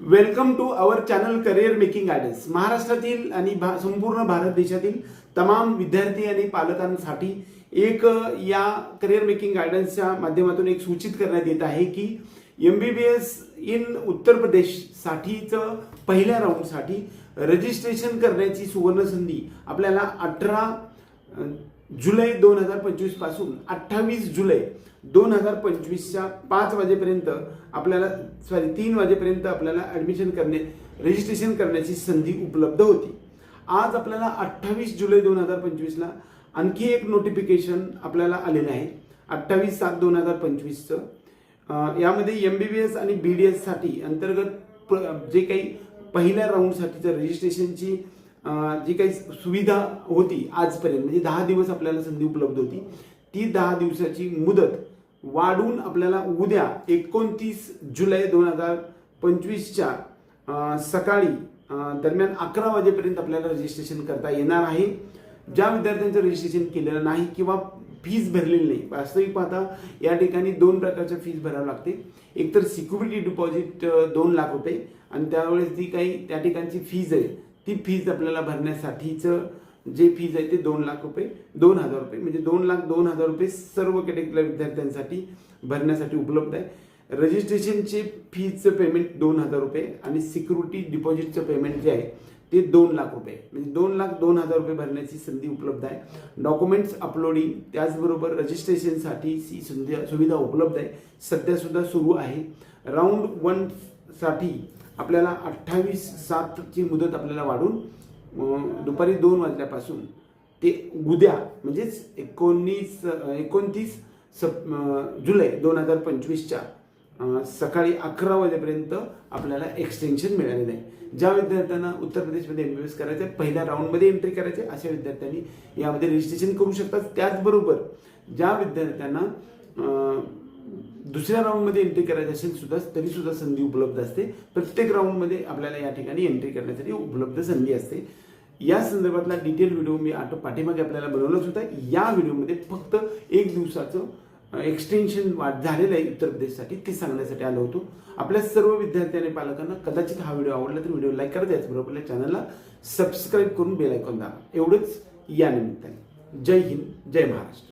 Welcome to our channel career making guidance महाराष्ट्रातील आणि भा संपूर्ण भारत देशातील तमाम विद्यार्थी आणि पालकांसाठी एक या करिअर मेकिंग गायडन्सच्या माध्यमातून एक सूचित करण्यात येत आहे की M B B S in उत्तर प्रदेशसाठीचं पहिल्या राऊंडसाठी रजिस्ट्रेशन करण्याची सुवर्ण संधी आपल्याला अठरा जुलै दोन हजार पंचवीसपासून अठ्ठावीस जुलै दोन हजार पंचवीसच्या पाच वाजेपर्यंत आपल्याला सॉरी तीन वाजेपर्यंत आपल्याला ॲडमिशन करणे रजिस्ट्रेशन करण्याची संधी उपलब्ध होती. आज आपल्याला अठ्ठावीस जुलै दोन हजार पंचवीसला आणखी एक नोटिफिकेशन आपल्याला आलेलं आहे. अठ्ठावीस सात दोन हजार पंचवीसचं. यामध्ये एम बी बी एस आणि बी डी एससाठी अंतर्गत प- जे काही पहिल्या राऊंडसाठीचं रजिस्ट्रेशनची जी काही सुविधा होती आजपर्यंत म्हणजे दहा दिवस आपल्याला संधी उपलब्ध होती ती दहा दिवसाची मुदत वाढून आपल्याला उद्या एकोणतीस जुलै दोन हजार पंचवीसच्या सकाळी दरम्यान अकरा वाजेपर्यंत आपल्याला रजिस्ट्रेशन करता येणार आहे. ज्या विद्यार्थ्यांचं रजिस्ट्रेशन केलेलं नाही किंवा फीज भरलेली नाही वास्तविक पाहता या ठिकाणी दोन प्रकारच्या फीज भरावं लागते एकतर सिक्युरिटी डिपॉझिट दोन लाख रुपये आणि त्यावेळेस जी काही त्या ठिकाणची फीज आहे ती फीज आपल्याला भरण्यासाठीचं जे फीज आहे ते दोन लाख रुपये दोन हजार रुपये म्हणजे दोन लाख दोन हजार रुपये सर्व कॅटेगरीला विद्यार्थ्यांसाठी भरण्यासाठी उपलब्ध आहे. रजिस्ट्रेशनचे फीजचं पेमेंट दोन हजार रुपये आणि सिक्युरिटी डिपॉझिटचं पेमेंट जे आहे ते दोन लाख रुपये. म्हणजे दोन लाख दोन हजार रुपये भरण्याची संधी उपलब्ध आहे. डॉक्युमेंट्स अपलोडिंग त्याचबरोबर रजिस्ट्रेशनसाठी सी संधी सुविधा उपलब्ध आहे. सध्यासुद्धा सुरू आहे. राऊंड वनसाठी आपल्याला अठ्ठावीस सातची मुदत आपल्याला वाढून दुपारी दोन वाजल्यापासून ते उद्या म्हणजेच एकोणीस एकोणतीस सप जुलै दोन हजार पंचवीसच्या सकाळी अकरा वाजेपर्यंत आपल्याला एक्सटेन्शन मिळालेलं आहे. ज्या विद्यार्थ्यांना उत्तर प्रदेशमध्ये एम बी एस करायचं आहे पहिल्या राऊंडमध्ये एंट्री करायचे अशा विद्यार्थ्यांनी यामध्ये रजिस्ट्रेशन करू शकतात. त्याचबरोबर ज्या विद्यार्थ्यांना दुसऱ्या राऊंडमध्ये एंट्री करायची असेल सुद्धा तरी सुद्धा संधी उपलब्ध असते. प्रत्येक राऊंडमध्ये आपल्याला या ठिकाणी एंट्री करण्यासाठी उपलब्ध संधी असते. या संदर्भातला डिटेल व्हिडिओ मी आठ पाठीमागे आपल्याला बनवलाच होता. या व्हिडिओमध्ये फक्त एक दिवसाचं एक्सटेन्शन वाढ झालेलं आहे उत्तर प्रदेशसाठी ते सांगण्यासाठी आलो होतो. आपल्या सर्व विद्यार्थी आणि पालकांना कदाचित हा व्हिडिओ आवडला तर व्हिडिओ लाईक करा. त्याचबरोबर आपल्या चॅनलला सबस्क्राईब करून बेल आयकॉन दाबा. एवढंच या निमित्ताने. जय हिंद जय महाराष्ट्र.